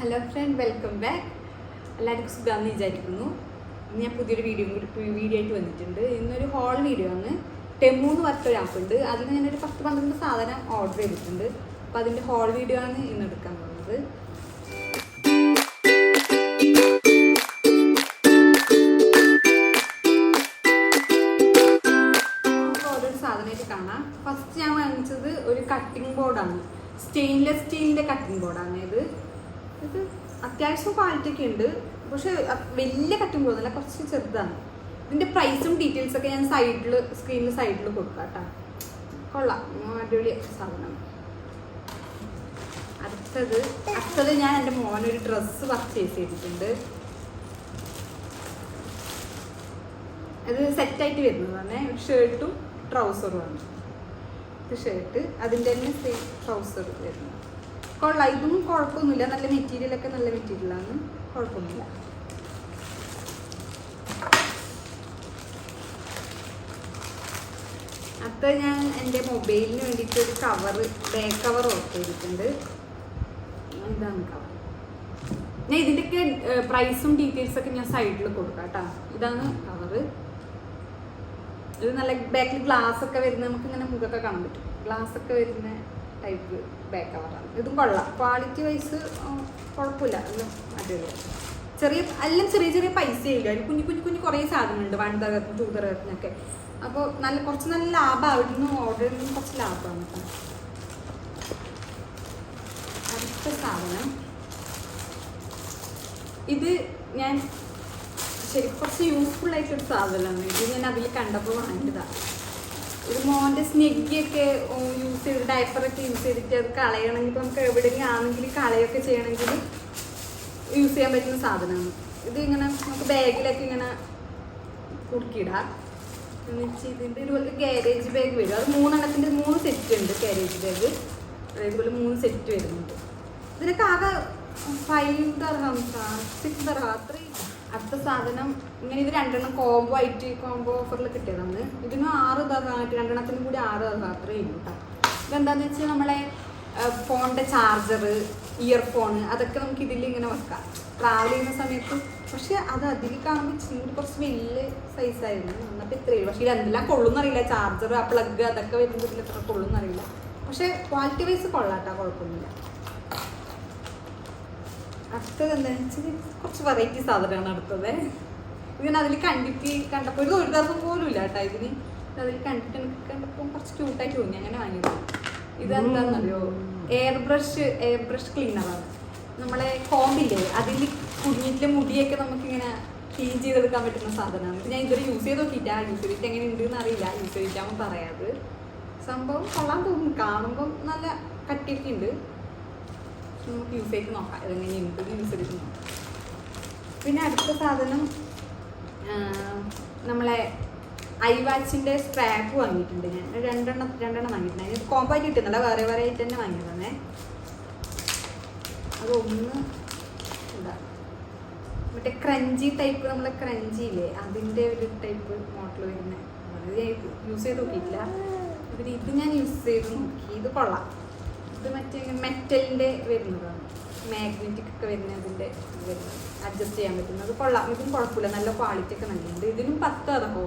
Hello friend welcome back എല്ലാവർക്കും സുഖമെന്ന് വിചാരിക്കുന്നു. ഞാൻ പുതിയൊരു വീഡിയോ കൂടി വീഡിയോ ആയിട്ട് വന്നിട്ടുണ്ട്. ഇന്നൊരു ഹോൾ വീഡിയോ ആണ്. ടെമു എന്ന് പറഞ്ഞൊരു ആപ്പ് ഉണ്ട്. അതിൽ ഞാനൊരു പത്ത് പന്ത്രണ്ട് സാധനം ഓർഡർ ചെയ്തിട്ടുണ്ട്. അപ്പോൾ അതിന്റെ ഹോൾ വീഡിയോ ആണ് ഇന്ന് എടുക്കാൻ പോകുന്നത്. ഓരോ സാധനമായിട്ട് കാണാം. ഫസ്റ്റ് ഞാൻ വാങ്ങിച്ചത് ഒരു കട്ടിംഗ് ബോർഡാണ് സ്റ്റെയിൻലെസ് സ്റ്റീലിന്റെ കട്ടിംഗ് ബോർഡാണ് ഇത്. ഇത് അത്യാവശ്യം ക്വാളിറ്റി ഉണ്ട്. പക്ഷെ വലിയ കട്ടിംഗ് പോകുന്നില്ല കുറച്ച് ചെറുതാണ്. ഇതിന്റെ പ്രൈസും ഡീറ്റെയിൽസ് ഒക്കെ ഞാൻ സൈഡിൽ സ്ക്രീനിൽ സൈഡിൽ കൊടുക്കാം കേട്ടോ. കൊള്ളാം. അടിപൊളി സാധനം. അടുത്തത് അടുത്തത് ഞാൻ എന്റെ മോനൊരു ഡ്രസ്സ് പർച്ചേസ് ചെയ്തിട്ടുണ്ട്. അത് സെറ്റായിട്ട് വരുന്നതാണ്. ഒരു ഷർട്ടും ട്രൗസറുമാണ് ഷർട്ട് അതിന്റെ തന്നെ സെയിം ട്രൗസർ വരുന്നത്. കൊള്ളാം ഇതും കുഴപ്പമൊന്നുമില്ല നല്ല മെറ്റീരിയലൊക്കെ നല്ല മെറ്റീരിയലാണ് കുഴപ്പമൊന്നുമില്ല അടുത്ത ഞാൻ എന്റെ മൊബൈലിന് വേണ്ടിയിട്ട് ഒരു കവർ ബാക്ക് കവർ ഓർഡർ ചെയ്തിട്ടുണ്ട് ഇതാണ് കവർ ഞാൻ ഇതിന്റെയൊക്കെ പ്രൈസും ഡീറ്റെയിൽസൊക്കെ ഞാൻ സൈഡിൽ കൊടുക്കാം കേട്ടോ. ഇതാണ് കവർ ഇത് നല്ല ബാക്കിൽ ഗ്ലാസ് ഒക്കെ വരുന്ന നമുക്ക് ഇങ്ങനെ മുഖമൊക്കെ കാണാൻ പറ്റും. ഗ്ലാസ് ഒക്കെ വരുന്ന ടൈപ്പ് ബാക്ക് കവറാണ് ഇതും കൊള്ളാം. ക്വാളിറ്റി വൈസ് കുഴപ്പമില്ല എല്ലാം ചെറിയ എല്ലാം ചെറിയ ചെറിയ പൈസ ഇല്ല കുഞ്ഞു കുഞ്ഞു കുഞ്ഞു കുറേ സാധനമുണ്ട് വൺ തകർത്തും ടൂ തകർന്നൊക്കെ അപ്പോൾ നല്ല കുറച്ച് നല്ല ലാഭം അവിടെ നിന്ന് ഓർഡർ ചെയ്യുന്ന കുറച്ച് ലാഭമാണ് അടുത്ത സാധനം. ഇത് ഞാൻ ശരി കുറച്ച് യൂസ്ഫുൾ ആയിട്ടൊരു സാധനമാണ്. ഇത് ഞാൻ അതിൽ കണ്ടപ്പോൾ വാങ്ങിയതാണ് ഒരു മോന്റെ സ്നെഗ്ഗിയൊക്കെ യൂസ് ചെയ്ത് ഡയപ്പറൊക്കെ യൂസ് ചെയ്തിട്ട് അത് കളയണമെങ്കിൽ നമുക്ക് എവിടെയെങ്കിലും ആണെങ്കിൽ കളയൊക്കെ ചെയ്യണമെങ്കിൽ യൂസ് ചെയ്യാൻ പറ്റുന്ന സാധനമാണ്. ഇത് ഇങ്ങനെ നമുക്ക് ബാഗിലൊക്കെ ഇങ്ങനെ കുടുക്കിയിടാം. എന്നുവെച്ച് ഇതിന്റെ ഇതുപോലെ ഗാരേജ് ബാഗ് വരും. അത് മൂന്നെണ്ണത്തിന്റെ മൂന്ന് സെറ്റ് ഉണ്ട് ഗാരേജ് ബാഗ് ഇതുപോലെ മൂന്ന് സെറ്റ് വരുന്നുണ്ട്. ഇതിനൊക്കെ ആകെ ഫൈവ് ദർഹം സിക്സ് ദർഹം അത്രയും അടുത്ത സാധനം ഇങ്ങനെ ഇത് രണ്ടെണ്ണം കോംബോ ആയിട്ട് കോംബോ ഓഫറിൽ കിട്ടിയതാണ്. ഇതിന് ആറ് ദർഹമായിട്ട് രണ്ടെണ്ണത്തിനും കൂടി ആറ് ദിവസം അത്രയും ഉണ്ട് കേട്ടോ ഇതെന്താന്ന് വെച്ചാൽ നമ്മളെ ഫോണിന്റെ ചാർജർ ഇയർഫോൺ അതൊക്കെ നമുക്ക് ഇതിൽ ഇങ്ങനെ വെക്കാം. ട്രാവൽ ചെയ്യുന്ന സമയത്ത്. പക്ഷെ അത് അതിൽ കാണുമ്പോൾ കൂടി കുറച്ച് വലിയ സൈസായിരുന്നു എന്നിട്ട് ഇത്രയും പക്ഷേ ഇത് എന്തെല്ലാം കൊള്ളുന്നറിയില്ല ചാർജർ ആ പ്ലഗ് അതൊക്കെ വരുമ്പോൾ ഇതിൽ എത്ര കൊള്ളുന്നറിയില്ല പക്ഷേ ക്വാളിറ്റി വൈസ് കൊള്ളാട്ടോ കുഴപ്പമൊന്നുമില്ല. അടുത്തത് എന്താണെന്ന് വെച്ചാൽ കുറച്ച് വെറൈറ്റി സാധനമാണ് അടുത്തത്. ഇതിന് അതിൽ കണ്ടിട്ട് കണ്ടപ്പോൾ ഇത് ഒരു ദിവസം പോലും ഇല്ല കേട്ടോ ഇതിന് ഇത് അതിൽ കണ്ടിട്ട് കണ്ടപ്പോൾ കുറച്ച് ക്യൂട്ടായിട്ട് തോന്നി. അങ്ങനെ വാങ്ങിയത്. ഇതെന്താണെന്നറിയോ എയർ ബ്രഷ് എയർ ബ്രഷ് ക്ലീനറാണ് നമ്മളെ കോമ്പില്ലേ അതിൽ കുഞ്ഞിന്റെ മുടിയൊക്കെ നമുക്കിങ്ങനെ ക്ലീൻ ചെയ്തെടുക്കാൻ പറ്റുന്ന സാധനമാണ്. ഞാൻ ഇതുവരെ യൂസ് ചെയ്ത് നോക്കിയിട്ടാ യൂസ് ചെയ്തിട്ട് എങ്ങനെ ഉണ്ട് എന്ന് അറിയില്ല. യൂസ് ചെയ്തിട്ടാകുമ്പോൾ പറയാത് സംഭവം കൊള്ളാൻ തോന്നുന്നു. കാണുമ്പം നല്ല കട്ടിയൊക്കെ ഉണ്ട്. നമുക്ക് യൂസ് ചെയ്ത് നോക്കാം അതെങ്ങനെ യൂസ് ചെയ്ത് നോക്കാം. പിന്നെ അടുത്ത സാധനം നമ്മളെ ഐ വാച്ചിന്റെ സ്ട്രാപ്പ് വാങ്ങിയിട്ടുണ്ട് ഞാൻ. രണ്ടെണ്ണം രണ്ടെണ്ണം വാങ്ങിയിട്ടുണ്ട്. അതിന് കോമ്പോ കിട്ടുന്നില്ല വേറെ വേറെ ആയിട്ട് തന്നെ വാങ്ങിയതാണേ. അതൊന്ന് എന്താ മറ്റേ ക്രഞ്ചി ടൈപ്പ് നമ്മളെ ക്രഞ്ചി ഇല്ലേ? അതിന്റെ ഒരു ടൈപ്പ് മോഡൽ വരുന്നത് യൂസ് ചെയ്ത് നോക്കിയിട്ടില്ല. ഇതിന് ഇത് ഞാൻ യൂസ് ചെയ്ത് നോക്കി. ഇത് കൊള്ളാം. ഇത് മറ്റേ മെറ്റലിന്റെ വരുന്നതാണ്. മാഗ്നറ്റിക് ഒക്കെ വരുന്നതിന്റെ വരുന്നത്. അഡ്ജസ്റ്റ് ചെയ്യാൻ പറ്റുന്നത്. അത് കൊള്ളാം. ഇതും കുഴപ്പമില്ല. നല്ല ക്വാളിറ്റി ഒക്കെ നല്ലുണ്ട് ഇതിനും പത്ത് അറഹോ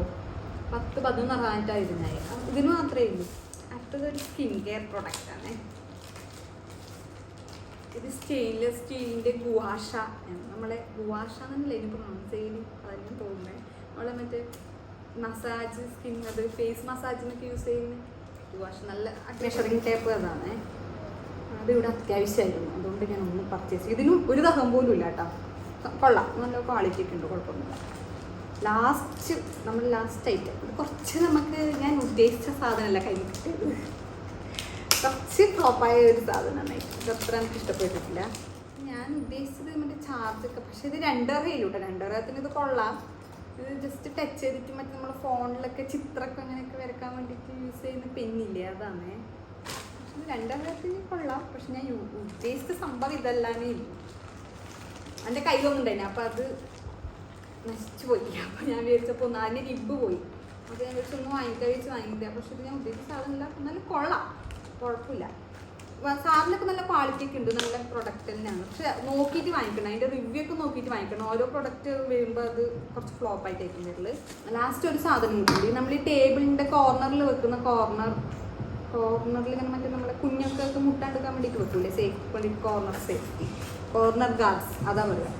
പത്ത് പതിനൊന്ന് അറിയാനായിട്ടാണ് ഇതിനായി. ഇതിന് മാത്രമേ ഉള്ളൂ. അടുത്തത് ഒരു സ്കിൻ കെയർ പ്രൊഡക്റ്റ് ആണ്. ഇത് സ്റ്റെയിൻലെസ് സ്റ്റീലിന്റെ ഗുവാഷ നമ്മളെ ഗുവാഷ എന്നല്ലേ ഇനി പ്രൊണൗൺസ് ചെയ്യുന്നു? അതെല്ലാം തോന്നുന്നത് നമ്മളെ മറ്റേ മസാജ് സ്കിൻ അത് ഫേസ് മസാജിനൊക്കെ യൂസ് ചെയ്യുന്ന? ഗുവാഷ നല്ല മെഷറിങ് ടേപ്പ് അതാണ്. അത് ഇവിടെ അത്യാവശ്യമായിരുന്നു. അതുകൊണ്ട് ഞാൻ ഒന്ന് പർച്ചേസ് ഇതിനും ഒരു ദഹം പോലും ഇല്ല കേട്ടോ. കൊള്ളാം. നല്ല ക്വാളിറ്റി ഒക്കെ ഉണ്ട് കുഴപ്പമൊന്നുമില്ല. ലാസ്റ്റ് നമ്മൾ ലാസ്റ്റ് ഐറ്റം ഇത് കുറച്ച് നമുക്ക് ഞാൻ ഉദ്ദേശിച്ച സാധനമല്ല കയ്യിൽ കിട്ടിയത്. കുറച്ച് ഫ്ലോപ്പായ ഒരു സാധനമാണ് ഇത്. അത്ര എനിക്ക് ഇഷ്ടപ്പെട്ടിട്ടില്ല. ഞാൻ ഉദ്ദേശിച്ചത് മറ്റേ ചാർജൊക്കെ പക്ഷേ ഇത് രണ്ടരയിലൂടെ രണ്ടരത്തിന് ഇത് കൊള്ളാം. ഇത് ജസ്റ്റ് ടച്ച് ചെയ്തിട്ട് മറ്റേ നമ്മൾ ഫോണിലൊക്കെ ചിത്രമൊക്കെ അങ്ങനെയൊക്കെ വരക്കാൻ വേണ്ടിയിട്ട് യൂസ് ചെയ്യുന്ന പെന്നില്ലേ അതാണ്. രണ്ടരത്തിന് കൊള്ളാം. പക്ഷെ ഞാൻ ഉദ്ദേശിച്ച സംഭവം ഇതല്ലാന്നേ ഇല്ല എന്റെ കയ്യിലൊന്നും ഉണ്ടായിന് അപ്പം അത് നശിച്ചു പോയി. അപ്പം ഞാൻ വിചാരിച്ചപ്പോൾ ഒന്ന് അതിന്റെ നിബ് പോയി. അപ്പോൾ ഞാൻ വിചാരിച്ചു ഒന്ന് വാങ്ങിക്കാൻ വെച്ച് വാങ്ങിക്കുക പക്ഷെ ഇത് ഞാൻ ഉദ്ദേശിച്ച സാധനമില്ല നല്ല കൊള്ളാം. കുഴപ്പമില്ല. സാറിനൊക്കെ നല്ല ക്വാളിറ്റി ഒക്കെ ഉണ്ട്. നല്ല പ്രൊഡക്റ്റ് തന്നെയാണ്. പക്ഷെ നോക്കിയിട്ട് വാങ്ങിക്കണം. അതിന്റെ റിവ്യൂ ഒക്കെ നോക്കിയിട്ട് വാങ്ങിക്കണം. ഓരോ പ്രൊഡക്റ്റ് വരുമ്പോൾ അത് കുറച്ച് ഫ്ലോപ്പ് ആയിട്ടായിരിക്കും വരൽ ലാസ്റ്റ് ഒരു സാധനം കൂടി നമ്മൾ ഈ ടേബിളിന്റെ കോർണറിൽ വെക്കുന്ന കോർണർ കോർണറിൽ ഇങ്ങനെ മറ്റേ നമ്മുടെ കുഞ്ഞൊക്കെ മുട്ടാണ്ടെടുക്കാൻ വേണ്ടിയിട്ട് വെക്കൂലേ? Safety corner safety corner guards അതാ പറയുക.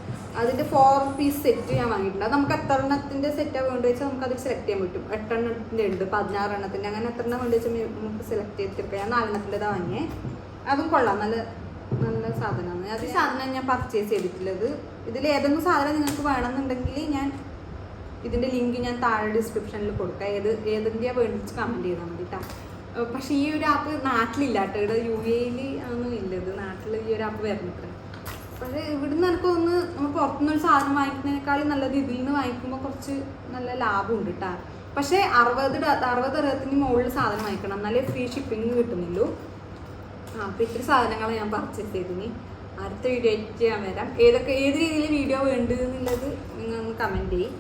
അതിന്റെ ഫോർ പീസ് സെറ്റ് ഞാൻ വാങ്ങിയിട്ടുണ്ട്. അത് നമുക്ക് എത്ര എണ്ണത്തിന്റെ സെറ്റാണ് വേണ്ടി വെച്ചാൽ നമുക്ക് അത് സെലക്ട് ചെയ്യാൻ പറ്റും. എട്ടെണ്ണത്തിന്റെ ഉണ്ട് പതിനാറ് എണ്ണത്തിന്റെ അങ്ങനെ എത്ര എണ്ണം വേണ്ടി വെച്ചാൽ നമുക്ക് സെലക്ട് ചെയ്തിട്ട് ഞാൻ നാലെണ്ണത്തിന്റെതാ വാങ്ങിയേ. അതും കൊള്ളാം. നല്ല നല്ല സാധനമാണ്. അത് സാധനം ഞാൻ പർച്ചേസ് ചെയ്തിട്ടുള്ളത്. ഇതിൽ ഏതെങ്കിലും സാധനം നിങ്ങൾക്ക് വേണമെന്നുണ്ടെങ്കിൽ ഞാൻ ഇതിന്റെ ലിങ്ക് ഞാൻ താഴെ ഡിസ്ക്രിപ്ഷനിൽ കൊടുക്കാം. ഏത് ഏതിന്റെയാണ് വേണ്ടിച്ച് കമന്റ് ചെയ്താൽ മതി കേട്ടോ പക്ഷേ ഈ ഒരു ആപ്പ് നാട്ടിലില്ല കേട്ടോ ഇവിടെ യു എയിൽ ഒന്നും ഇല്ല. ഇത് നാട്ടിൽ ഈ ഒരു ആപ്പ് വരുന്നത്ര പക്ഷേ ഇവിടുന്ന് എനിക്ക് ഒന്ന് നമ്മൾ പുറത്തുനിന്ന് ഒരു സാധനം വാങ്ങിക്കുന്നതിനേക്കാളും നല്ലത് ഇതിൽ നിന്ന് വാങ്ങിക്കുമ്പോൾ കുറച്ച് നല്ല ലാഭമുണ്ട് കേട്ടോ പക്ഷേ അറുപത് അറുപത് അറുപത്തിന് മുകളിൽ സാധനം വാങ്ങിക്കണം. എന്നാലേ ഫ്രീ ഷിപ്പിംഗ് കിട്ടുന്നുള്ളൂ. ആ അപ്പോൾ ഇത്തിരി സാധനങ്ങൾ ഞാൻ പർച്ചേസ് ചെയ്തിനി അടുത്ത വീഡിയോ ആയിട്ട് ഞാൻ വരാം. ഏതൊക്കെ ഏത് രീതിയിൽ വീഡിയോ വേണ്ടതെന്നുള്ളത് നിങ്ങൾ ഒന്ന് കമന്റ് ചെയ്യും.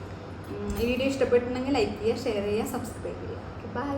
ഈ വീഡിയോ ഇഷ്ടപ്പെട്ടിട്ടുണ്ടെങ്കിൽ ലൈക്ക് ചെയ്യുക ഷെയർ ചെയ്യുക സബ്സ്ക്രൈബ് ചെയ്യുക. Okay bye